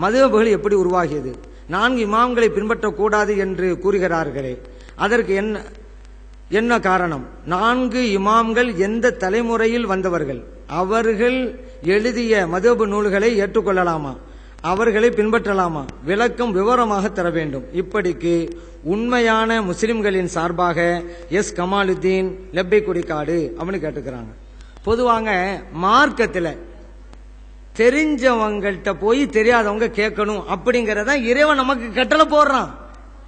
மதுஹபுகள் எப்படி உருவாகியது? நான்கு இமாம்களை பின்பற்றக்கூடாது என்று கூறுகிறார்களே. அதற்கு என்ன என்ன காரணம்? நான்கு இமாம்கள் எந்த தலைமுறையில் வந்தவர்கள்? அவர்கள் எழுதிய மதுபு நூல்களை ஏற்றுக்கொள்ளலாமா? அவர்களை பின்பற்றலாமா? விளக்கம் விவரமாக தர வேண்டும். இப்படிக்கு உண்மையான முஸ்லிம்களின் சார்பாக எஸ். கமாலுத்தீன் லெப்பை குடிக்காடு அப்படின்னு கேட்டுக்கிறாங்க. பொதுவாங்க மார்க்கத்தில் தெரிஞ்சவங்கள்ட்ட போய் தெரியாதவங்க கேட்கணும். அப்படிங்கறத இறைவன் நமக்கு கட்டளை போடுறான்.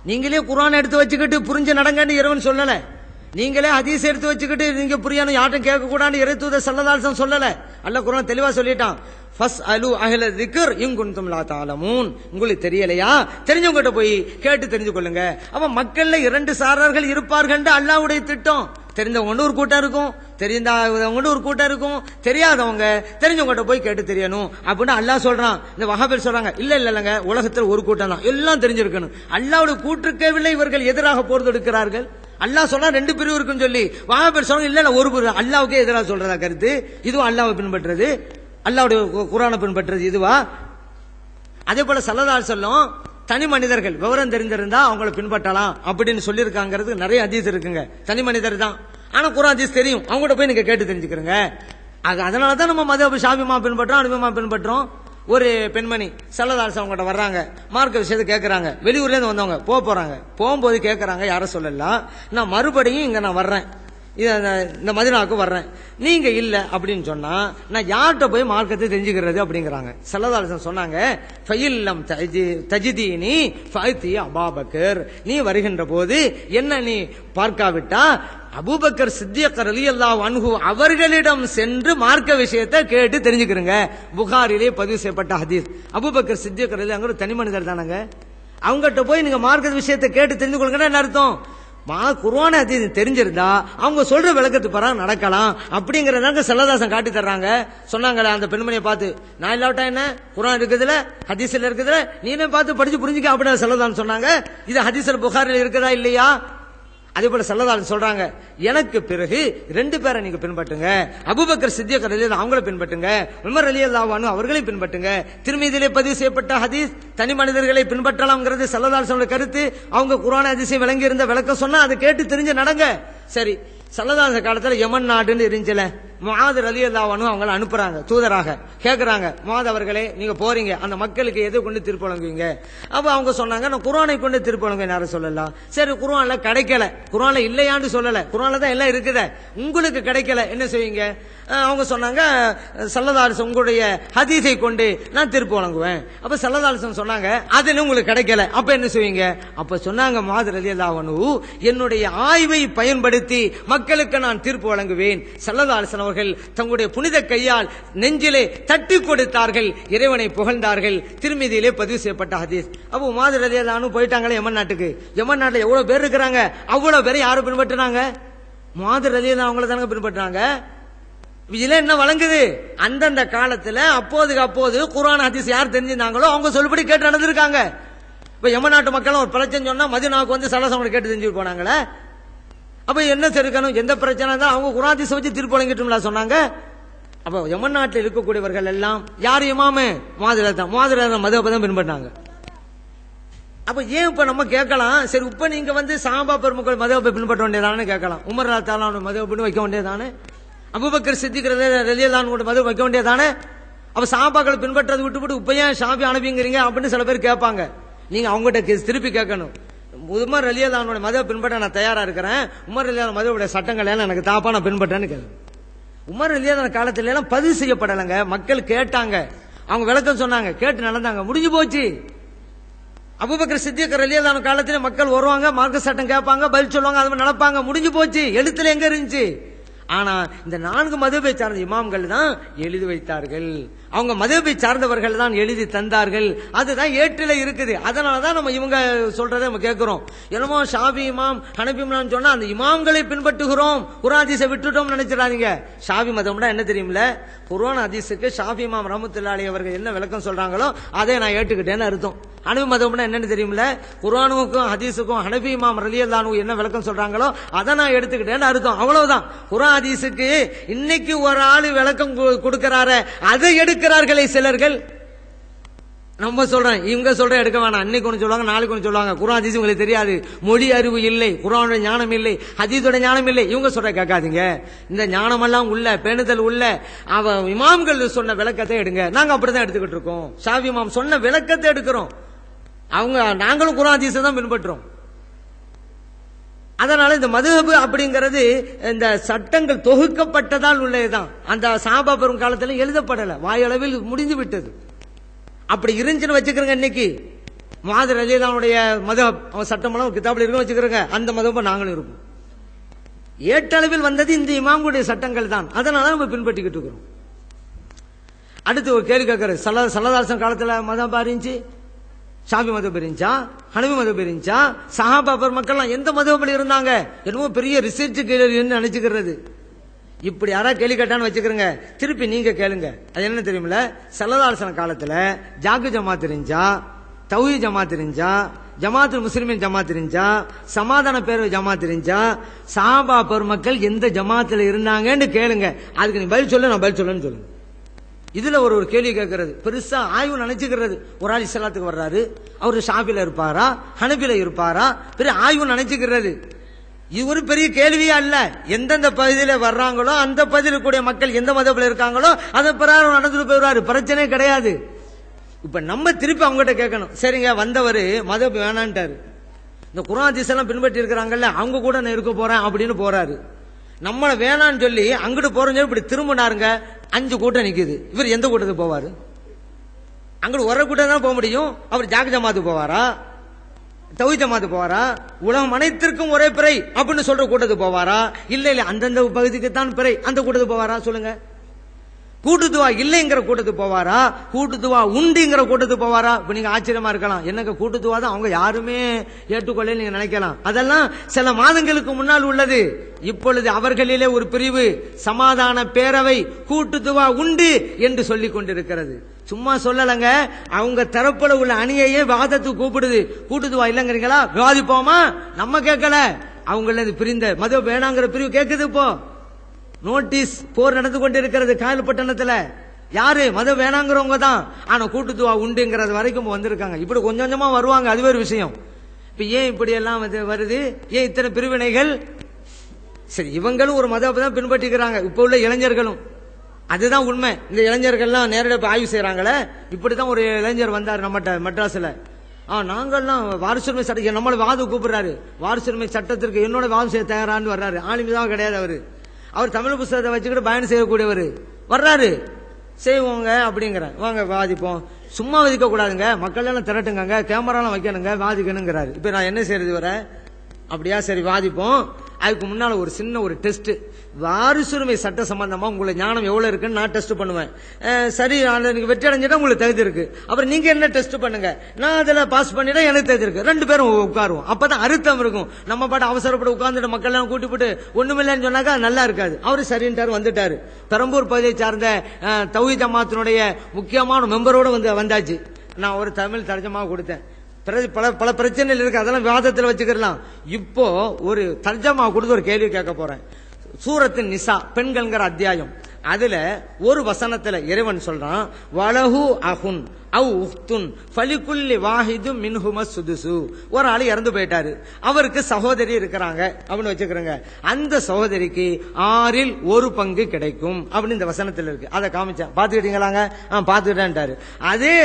நீங்களே குரான் எடுத்து வச்சுக்கிட்டு புரிஞ்சு நடங்கன்னு இறைவன் சொல்லலை. நீங்களே ஹதீஸ் எடுத்து வச்சுக்கிட்டு நீங்க புரியணும் யார்ட்டும் கேட்க கூடாது இறை சல்லதாசம் சொல்லல. அல்ல குரான் தெளிவா சொல்லிட்டான். ஃபஸ் அலு அஹல திக்ர் இங்குன்தும் லா தாலமூன் உங்களுக்கு தெரியலையா? தெரிஞ்சவங்ககிட்ட போய் கேட்டு தெரிஞ்சு கொள்ளுங்க. அப்ப மக்கள்ல இரண்டு சாரர்கள் இருப்பார்கள் அல்லாவுடைய திட்டம். தெரிந்தவங்க ஒரு கூட்டம் இருக்கும். தெரிஞ்சவங்க ஒரு கூட்டம் இருக்கும். தெரியாதவங்க தெரிஞ்சவங்ககிட்ட போய் கேட்டு தெரியணும். அப்படின்னு அல்லாஹ் சொல்றான். இந்த வஹாபில் சொல்றாங்க இல்ல இல்ல இல்லங்க. உலகத்தில் ஒரு கூட்டம் தான். எல்லாம் தெரிஞ்சிருக்கணும். அல்லாவுடைய கூற்றுக்கவில்லை இவர்கள் எதிராக போர் தொடுக்கிறார்கள். அல்லாஹ் சொன்னா ரெண்டு பிரிவு இருக்குன்னு சொல்லி. வஹாபில் சொன்னா இல்ல ஒரு பிரிவு. அல்லாவுக்கே எதிராக சொல்றதா கருத்து? இதுவும் அல்லாவை பின்பற்றது அல்லாவுடைய கு- பின்பற்றது இதுவா? அதே போல சல்லதால் சொல்லும் தனி மனிதர்கள் விவரம் தெரிஞ்சிருந்தா அவங்கள பின்பற்றலாம் அப்படின்னு சொல்லியிருக்காங்கிறது நிறைய ஹதீஸ் இருக்குங்க. தனி மனிதர் தான். ஆனா குரான் ஹதீஸ் தெரியும். அவங்ககிட்ட போய் நீங்க கேட்டு தெரிஞ்சுக்கிறங்க. அதனாலதான் தான் நம்ம மதபு ஷாபிமா பின்பற்றோம் அனுபவமா பின்பற்றோம். ஒரு பெண்மணி சல்லதாஸ் அவங்ககிட்ட வர்றாங்க. மார்க்க விஷயத்தை கேட்கறாங்க வெளியூர்லேருந்து வந்தவங்க போக போறாங்க. போகும்போது கேட்கறாங்க யாரும் சொல்லலாம் நான் மறுபடியும் இங்க நான் வர்றேன். இதை இந்த மதினாவுக்கு வர்றேன். நீங்க இல்லை அப்படின்னு சொன்னா நான் யார்கிட்ட போய் மார்க்கத்தை தெரிஞ்சுக்கிறது அப்படிங்கிறாங்க. செல்லதாலசன் சொன்னாங்க ஃபயில்லம் தஜி- தஜிதீனி ஃபைத்தி அபாபக்கர். நீ வருகின்ற போது என்ன நீ பார்க்காவிட்டா அபூபக்கர் சித்தியக்கர் ரலியல்லாஹு அன்ஹு அவர்களிடம் சென்று மார்க்க விஷயத்தை கேட்டு தெரிஞ்சுக்கிறங்க. புகாரிலே பதிவு செய்யப்பட்ட ஹதீஸ். அபூபக்கர் சித்தியக்கர் அங்க ஒரு தனி மனிதர் தானங்க? அவங்ககிட்ட போய் நீங்க மார்க்க விஷயத்தை கேட்டு தெரிந்து கொள்ளுங்கன்னா என்ன அர்த்தம்? மா குர்ஆன ஹதீஸ் தெரிஞ்சிருந்தா அவங்க சொல்ற விளக்கத்து பரா நடக்கலாம். அப்படிங்கறதாங்க செல்லதாசன் காட்டி தர்றாங்க. சொன்னாங்களே அந்த பெண்மணியை பார்த்து நான் இல்லாவிட்டா என்ன? குரான் இருக்குதுல ஹதீஸ்ல இருக்குதுல நீனே பார்த்து படிச்சு புரிஞ்சுக்க அப்படின்னு செல்லதான் சொன்னாங்க. இது ஹதீஸ்ல புகாரில் இருக்குதா இல்லையா? அதே போல செல்லதால் சொல்றாங்க எனக்கு பிறகு ரெண்டு பேரை நீங்க பின்பற்றுங்க. அபூபக்கர் சித்திய ரலியல்லாஹு அவங்கள பின்பற்றுங்க. உமர் அலி அல்லாவானு அவர்களையும் பின்பற்றுங்க. திருமீதியிலே பதிவு செய்யப்பட்ட ஹதீஸ் தனி மனிதர்களை பின்பற்றலாம்ங்கிறது சல்லதால் சொன்ன கருத்து. அவங்க குரான அதிசயம் விளங்கி இருந்த விளக்கம் சொன்னா அதை கேட்டு தெரிஞ்சு நடங்க. சரி சல்லதாச காலத்துல யமன் நாடுன்னு இருந்துச்சுல முகாது ரலியல்லாஹு அன்ஹு அவங்கள அனுப்புறாங்க தூதராக. கேக்குறாங்க முகாது அவர்களே நீங்க போறீங்க அந்த மக்களுக்கு எதை கொண்டு திருப்பி வழங்குவீங்க அப்ப அவங்க சொன்னாங்க நான் குரானை கொண்டு திருப்பி வழங்குவேன் யாரும் சொல்லலாம் சரி குரான்ல கிடைக்கல. குரான்ல இல்லையான்னு சொல்லல. குரான்ல தான் எல்லாம் இருக்குது. உங்களுக்கு கிடைக்கல என்ன செய்வீங்க? அவங்க சொன்னாங்க சல்லதாரிசம் உங்களுடைய ஹதீஸை கொண்டு நான் திருப்பி வழங்குவேன் அப்ப சல்லதாரிசம் சொன்னாங்க அது உங்களுக்கு கிடைக்கல. அப்ப என்ன செய்வீங்க? அப்ப சொன்னாங்க மாதிரி ரதியதாவனு என்னுடைய ஆய்வை பயன்படுத்தி மக்களுக்கு நான் தீர்ப்பு வழங்குவேன் சல்லதாரசன் அவர்கள் தங்களுடைய புனித கையால் நெஞ்சிலே தட்டி கொடுத்தார்கள். இறைவனை புகழ்ந்தார்கள். திருமதியிலே பதிவு செய்யப்பட்ட ஹதீஸ். அப்போ மாதிரி ரலியல்லாஹு போயிட்டாங்களே யமன் நாட்டுக்கு. யமன் நாட்டில் எவ்வளவு பேர் இருக்கிறாங்க? அவ்வளவு பேரை யாரும் பின்பற்றினாங்க? மாதிரி ரலியல்லாஹு அவங்கள தானங்க பின்பற்றினாங்க? இதுல என்ன வழங்குது? அந்தந்த காலத்துல அப்போதுக்கு அப்போது குரான் ஹதீஸ் யார் தெரிஞ்சிருந்தாங்களோ அவங்க சொல்படி கேட்டு நடந்திருக்காங்க. இப்ப யம நாட்டு மக்களும் ஒரு பிரச்சனை சொன்னா மதினாவுக்கு வந்து சலசவங்களை கேட்டு தெரிஞ்சு போனாங்களே. அப்ப என்ன செருக்கணும்? எந்த பிரச்சனை தான் அவங்க குராதிச வச்சு தீர்ப்பு வழங்கிட்டோம்ல சொன்னாங்க? அப்ப யமன் நாட்டில் இருக்கக்கூடியவர்கள் எல்லாம் யார் இமாமு? மாதிரி தான். மாதிர மதுவை தான் பின்பற்றாங்க அப்ப ஏன் இப்ப நம்ம கேட்கலாம்? சரி இப்ப நீங்க வந்து சாம்பா பெருமக்கள் மதுவை பின்பற்ற வேண்டியதானு கேட்கலாம். உமர் ராத்தாலான மதுவை வைக்க வேண்டியதானே? அபுபக்கர் சித்திக்கிறது ரலியல்லான் கூட மதுவை வைக்க வேண்டியதானே? அப்ப சாபாக்களை பின்பற்றதை விட்டுவிட்டு இப்ப ஏன் ஷாபி அனுப்பிங்கிறீங்க அப்படின்னு சில பேர் கேட்பாங்க. நீங்க அவங்ககிட்ட கே- திருப்பி கேட்கணும். உமர் ரலியல்லானோட மதவை பின்பற்ற நான் தயாரா இருக்கிறேன். உமர் ரலியல்லான் மதவுடைய சட்டங்கள் எல்லாம் எனக்கு தாப்பா நான் பின்பற்றேன்னு கேள்வி உமர் ரலியல்லான காலத்துல எல்லாம் பதிவு செய்யப்படலைங்க. மக்கள் கேட்டாங்க. அவங்க விளக்கம் சொன்னாங்க. கேட்டு நடந்தாங்க. முடிஞ்சு போச்சு. அபுபக்கர் சித்தியக்கர் ரலியல்லான காலத்துல மக்கள் வருவாங்க மார்க்க சட்டம் கேட்பாங்க பதில் சொல்லுவாங்க அது மாதிரி நடப்பாங்க. முடிஞ்சு போச்சு. எழுத்துல எங்க இருந்துச்சு? ஆனா இந்த நான்கு மதுவை சார்ந்த இமாம்கள் தான் எழுதி வைத்தார்கள். அவங்க மதுவை சார்ந்தவர்கள் தான் எழுதி தந்தார்கள். அதுதான் ஏற்றில இருக்குது. அதனாலதான் நம்ம இவங்க சொல்றதை நம்ம கேட்கிறோம் என்னமோ ஷாபி இமாம் ஹனபி சொன்னா அந்த இமாம்களை பின்பற்றுகிறோம். குரான் ஹதீஸை விட்டுட்டோம் நினைச்சிடாதீங்க. ஷாபி மதம்னா என்ன தெரியுமில்ல குரான் அதிசுக்கு ஷாபி இமாம் ரமத்துல்லாலி அவர்கள் என்ன விளக்கம் சொல்றாங்களோ அதை நான் ஏற்றுக்கிட்டேன்னு அர்த்தம். ஹனபி மதம்னா என்னன்னு தெரியுமில்ல குரானுக்கும் ஹதீஸுக்கும் ஹனபி இமாம் ரலியல்லாஹு என்ன விளக்கம் சொல்றாங்களோ அதை நான் எடுத்துக்கிட்டேன்னு அர்த்தம். அவ்வளவுதான். குரான் ஹதீஸுக்கு இன்னைக்கு ஒரு ஆள் விளக்கம் கொடுக்கிறார அதை எடுக்கிறார்களே சிலர்கள். நம்ம சொல்றேன் இவங்க சொல்ற எடுக்க வேணாம். அன்னைக்கு ஒன்று சொல்லுவாங்க நாளைக்கு ஒன்று சொல்லுவாங்க. குரான் ஹதீஸ் உங்களுக்கு தெரியாது. மொழி அறிவு இல்லை குரானோட ஞானம் இல்லை ஹதீஸோட ஞானம் இல்லை. இவங்க சொல்ற கேட்காதீங்க. இந்த ஞானமெல்லாம் உள்ள பேணுதல் உள்ள அவ இமாம்கள் சொன்ன விளக்கத்தை எடுங்க. நாங்க அப்படிதான் எடுத்துக்கிட்டு இருக்கோம். ஷாஃபி இமாம் சொன்ன விளக்கத்தை எடுக்கிறோம். அவங்க நாங்களும் குரான் ஹதீஸை தான் பின்பற்றுறோம். அதனால இந்த மதுஹபு அப்படிங்கிறது இந்த சட்டங்கள் தொகுக்கப்பட்டதால் உள்ளதுதான். அந்த சாபா பெரும் காலத்துல எழுதப்படல. வாயளவில் முடிந்து விட்டது அப்படி இருந்துச்சுன்னு வச்சுக்கிறோங்க இன்னைக்கு. மாதிரி அலிலானுடைய மத அவன் சட்டமெல்லாம் கிதாபில் இருக்கும் வச்சுக்கிறோங்க. அந்த மதம் நாங்களும் இருப்போம். ஏட்டளவில் வந்தது இந்த இமாமுடைய சட்டங்கள் தான். அதனால நம்ம பின்பற்றிக்கிட்டு இருக்கிறோம். அடுத்து ஒரு கேள்வி கேட்கறது சல சல்லதாசன் காலத்தில் மதம் பாரிஞ்சு ஷாபி மதம் இருந்துச்சா ஹனவி மதம் பிரிஞ்சா சஹாபா பெருமக்கள்லாம் எந்த மதம் இருந்தாங்க? என்னமோ பெரிய ரிசர்ச் நினைச்சுக்கிறது. இப்படி யாராவது கேள்வி கேட்டான்னு வச்சுக்கிறங்க. திருப்பி நீங்க கேளுங்க. அது என்ன தெரியுமில செல்லதாசன காலத்துல ஜாக்கு ஜமாத் இருந்துச்சா தௌஹி ஜமாத் இருந்துச்சா ஜமாத்து முஸ்லிமின் ஜமா இருந்துச்சா சமாதான பேரவை ஜமாத் இருந்துச்சா சாபா பெருமக்கள் எந்த ஜமாத்துல இருந்தாங்கன்னு கேளுங்க. அதுக்கு நீ பதில் சொல்ல நான் பதில் சொல்லுன்னு சொல்லுங்க. இதுல ஒரு ஒரு கேள்வி கேட்கறது. பெருசா ஆய்வு நினைச்சுக்கிறது. ஒரு ஆள் இஸ்லாத்துக்கு வர்றாரு. அவரு ஷாபில இருப்பாரா? ஹனபில இருப்பாரா? பெரிய ஆய்வு நினைச்சுக்கிறது. இது ஒரு பெரிய கேள்வியா இல்ல. எந்தெந்த பகுதியில வர்றாங்களோ அந்த பகுதியில் கூடிய மக்கள் எந்த மதத்தில் இருக்காங்களோ அதை பிரகாரம் நடந்துட்டு போயிடுவாரு. பிரச்சனையே கிடையாது. இப்ப நம்ம திருப்பி அவங்ககிட்ட கேட்கணும். சரிங்க வந்தவர் மதம் வேணான்ட்டாரு. இந்த குரான் திசைலாம் பின்பற்றி இருக்கிறாங்கல்ல அவங்க கூட நான் இருக்க போறேன் அப்படின்னு போறாரு. நம்மளை வேணான்னு சொல்லி அங்கிட்டு போறோம் சொல்லி இப்படி திரும்பினாருங்க. அஞ்சு கூட்டம் நிக்குது. இவர் எந்த கூட்டத்துக்கு போவார்? அங்கிட்டு ஒரு கூட்டம் தான் போக முடியும். அவர் ஜாக ஜமாத்துக்கு போவாரா? தவி ஜமாத்து போவாரா? உலகம் அனைத்திற்கும் ஒரே பிறை அப்படின்னு சொல்ற கூட்டத்துக்கு போவாரா? இல்ல இல்ல அந்தந்த பகுதிக்கு தான் பிறை. அந்த கூட்டத்துக்கு போவாரா? சொல்லுங்க. கூட்டுத்துவா இல்லைங்கிற கூட்டத்துக்கு போவாரா? கூட்டுத்துவா உண்டுங்கிற கூட்டத்துக்கு போவாரா? இப்ப நீங்க ஆச்சரியமா இருக்கலாம். என்னங்க கூட்டுத்துவா தான்? அவங்க யாருமே ஏற்றுக்கொள்ள நீங்க நினைக்கலாம். அதெல்லாம் சில மாதங்களுக்கு முன்னால் உள்ளது. இப்பொழுது அவர்களிலே ஒரு பிரிவு சமாதான பேரவை கூட்டுத்துவா உண்டு என்று சொல்லிக் கொண்டிருக்கிறது. சும்மா சொல்லலங்க. அவங்க தரப்புல உள்ள அணியையே வாதத்துக்கு கூப்பிடுது. கூட்டுத்துவா இல்லைங்கிறீங்களா? விவாதிப்போமா? நம்ம கேட்கல. அவங்கள இது பிரிந்த மதுவை வேணாங்கிற பிரிவு கேட்குது இப்போ. நோட்டீஸ் போர் நடந்து கொண்டிருக்கிறது காயல்பட்டணத்துல யாரு? மதம் வேணாங்கிறவங்க தான். ஆனா கூட்டுத்துவா உண்டுங்கிறது வரைக்கும் வந்திருக்காங்க. இப்படி கொஞ்சம் கொஞ்சமா வருவாங்க. அது ஒரு விஷயம். இப்ப ஏன் இப்படி எல்லாம் வந்து வருது? ஏன் இத்தனை பிரிவினைகள்? சரி இவங்களும் ஒரு மதத்தை தான் பின்பற்றிக்கிறாங்க. இப்ப உள்ள இளைஞர்களும். அதுதான் உண்மை. இந்த இளைஞர்கள்லாம் நேரடியாக ஆய்வு செய்யறாங்களே இப்படிதான் ஒரு இளைஞர் வந்தார் நம்மகிட்ட மெட்ராஸ்ல. ஆ நாங்கள்லாம் வாரிசுரிமை சட்டம் நம்மளை வாதம் கூப்பிடுறாரு. வாரிசுரிமை சட்டத்திற்கு என்னோட வாதம் செய்ய தயாரான்னு வர்றாரு. ஆளுமைதான் கிடையாது அவரு. அவர் தமிழ் புஸ்தகத்தை வச்சுக்கிட்டு பயணம் செய்யக்கூடியவர். வர்றாரு. செய்வோங்க அப்படிங்கிற வாங்க வாதிப்போம். சும்மா வதிக்க கூடாதுங்க. மக்கள் எல்லாம் திரட்டுங்க கேமராலாம் வைக்கணுங்க வாதிக்கணுங்கிறாரு. இப்ப நான் என்ன செய்யறது வர அப்படியா சரி வாதிப்போம். அதுக்கு முன்னால ஒரு சின்ன ஒரு டெஸ்ட் வாரிசுரிமை சட்ட சம்பந்தமா உங்களுக்கு ஞானம் எவ்வளவு இருக்குன்னு நான் டெஸ்ட் பண்ணுவேன். சரி நான் வெற்றி அடைஞ்சிட்டா உங்களுக்கு தகுதி இருக்கு. அப்புறம் நீங்க என்ன டெஸ்ட் பண்ணுங்க? நான் அதுல பாஸ் பண்ணிட்டா எனக்கு தகுதி இருக்கு. ரெண்டு பேரும் உட்காருவோம். அப்பதான் அர்த்தம் இருக்கும். நம்ம பாட்டு அவசரப்பட்டு உட்கார்ந்துட்டு மக்கள் எல்லாம் கூட்டி போட்டு ஒண்ணுமில்லன்னு சொன்னாக்கா நல்லா இருக்காது. அவரு சரின்ட்டாரு வந்துட்டாரு. பெரம்பூர் பகுதியை சார்ந்த அஹ், ஜமாத்தினுடைய முக்கியமான மெம்பரோட வந்து வந்தாச்சு. நான் ஒரு தமிழ் தர்ஜமாக கொடுத்தேன். பல பல பிரச்சனைகள் இருக்கு. அதெல்லாம் விவாதத்தில் வச்சுக்கலாம் இப்போ ஒரு தர்ஜமா கொடுத்து ஒரு கேள்வி கேட்க போறேன். சூரத்தின் நிசா பெண்கள்ங்கிற அத்தியாயம். அதுல ஒரு வசனத்துல இறைவன் சொல்றான் வலகு அகுன் அவ் உஹ்துன் ஃபலிகுல்லி வாஹிது மின்ஹும சுதுசு. ஒரு ஆள் இறந்து போயிட்டாரு. அவருக்கு சகோதரி இருக்கிறாங்க. அப்படின்னு வச்சுக்கிறோங்க. அந்த சகோதரிக்கு ஆறில் ஒரு பங்கு கிடைக்கும். அப்படின்னு இந்த வசனத்தில் இருக்கு. அதை காமிச்சேன் பாத்துக்கிட்டீங்களாங்க ஆ பார்த்துக்கிட்டேன்ட்டாரு அதே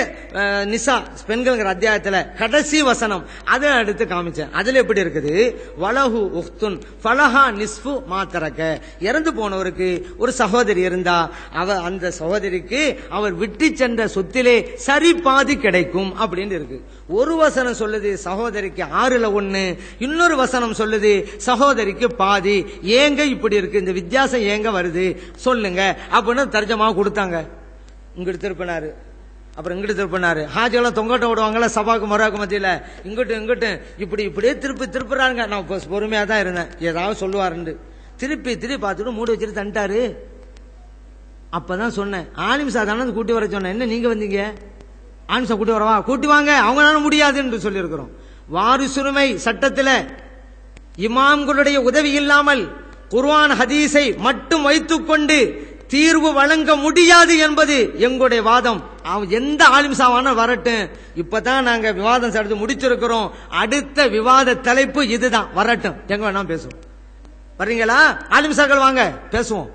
நிசா பெண்கள்ங்கிற அத்தியாயத்தில் கடைசி வசனம். அதை அடுத்து காமிச்சேன். அதுல எப்படி இருக்குது? வலஹு உஹ்துன் ஃபலஹா நிஸ்ஃபு மாத்தரக்க இறந்து போனவருக்கு ஒரு சகோதரி இருந்தா அவ அந்த சகோதரிக்கு அவர் விட்டு சென்ற சொத்திலே சரி பாதி கிடைக்கும் அப்படின்னு இருக்கு. ஒரு வசனம் சொல்லுது சகோதரிக்கு ஆறுல ஒண்ணு இன்னொரு வசனம் சொல்லுது சகோதரிக்கு பாதி. ஏங்க இப்படி இருக்கு? இந்த வித்தியாசம் ஏங்க வருது? சொல்லுங்க. அப்படின்னு தர்ஜமா கொடுத்தாங்க. இங்கிட்டு திருப்பினாரு அப்புறம் இங்கிட்டு திருப்பினாரு ஹாஜெல்லாம் தொங்கட்ட விடுவாங்கல்ல சபாக்கு மொராக்கு மத்தியில. இங்கிட்டு இங்கிட்டு இப்படி இப்படியே திருப்பி திருப்புறாங்க. நான் பொ- பொறுமையா தான் இருந்தேன். ஏதாவது சொல்லுவாருன்னு திருப்பி திருப்பி பார்த்துட்டு மூடி வச்சுட்டு தந்துட்டாரு அப்பதான் சொன்னேன். ஆலிம் சாதாரண கூட்டி வர சொன்னேன். என்ன நீங்க வந்தீங்க? ஆன்சர் கூட்டி வரவா? கூட்டி வாங்க. அவங்களால முடியாது என்று சொல்லியிருக்கிறோம். வாரிசுரிமை சட்டத்தில் இமாம்களுடைய உதவி இல்லாமல் குர்வான் ஹதீஸை மட்டும் வைத்துக்கொண்டு தீர்வு வழங்க முடியாது என்பது எங்களுடைய வாதம். அவன் எந்த ஆலிம்சாவான வரட்டும். இப்பதான் நாங்க விவாதம் நடத்தி முடிச்சிருக்கிறோம். அடுத்த விவாத தலைப்பு இதுதான். வரட்டும். எங்க வேணாம் பேசுவோம். வர்றீங்களா? ஆலிம்சாக்கள் வாங்க. பேசுவோம்.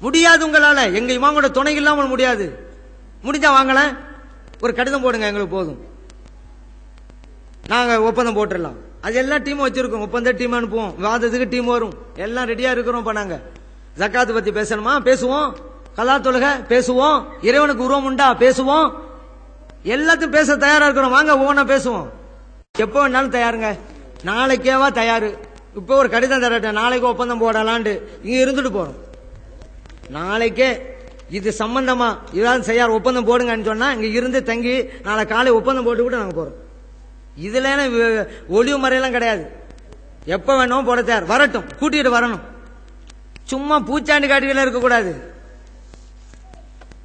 முடியாது உங்களால. எங்க இமாமோட துணை இல்லாமல் முடியாது. முடிஞ்சா வாங்கல ஒரு கடிதம் போடுங்க எங்களுக்கு போதும். நாங்கள் ஒப்பந்தம் போட்டுடலாம் அது எல்லா டீமும் வச்சிருக்கோம். ஒப்பந்த டீம் அனுப்புவோம். விவாதத்துக்கு டீம் வரும். எல்லாம் ரெடியா இருக்கிறோம் இப்போ நாங்கள் ஜக்காத்து பத்தி பேசணுமா? பேசுவோம். கலா தொழுக பேசுவோம். இறைவனுக்கு உருவம் உண்டா? பேசுவோம். எல்லாத்தையும் பேச தயாரா இருக்கிறோம். வாங்க ஒவ்வொன்றா பேசுவோம். எப்போ வேணாலும் தயாருங்க. நாளைக்கேவா தயாரு. இப்போ ஒரு கடிதம் தரட்டும் நாளைக்கு ஒப்பந்தம் போடலான்ட்டு. இங்க இருந்துட்டு போறோம். நாளைக்கே இது சம்பந்தமா இதாவது செய்யார் ஒப்பந்தம் போடுங்கன்னு சொன்னா இங்க இருந்து தங்கி நாளை காலை ஒப்பந்தம் போட்டு கூட நாங்க போறோம். இதுல ஒளிவு மறையெல்லாம் கிடையாது. எப்ப வேணும் போட தயார். வரட்டும். கூட்டிட்டு வரணும். சும்மா பூச்சாண்டி காட்டிகள இருக்கக்கூடாது.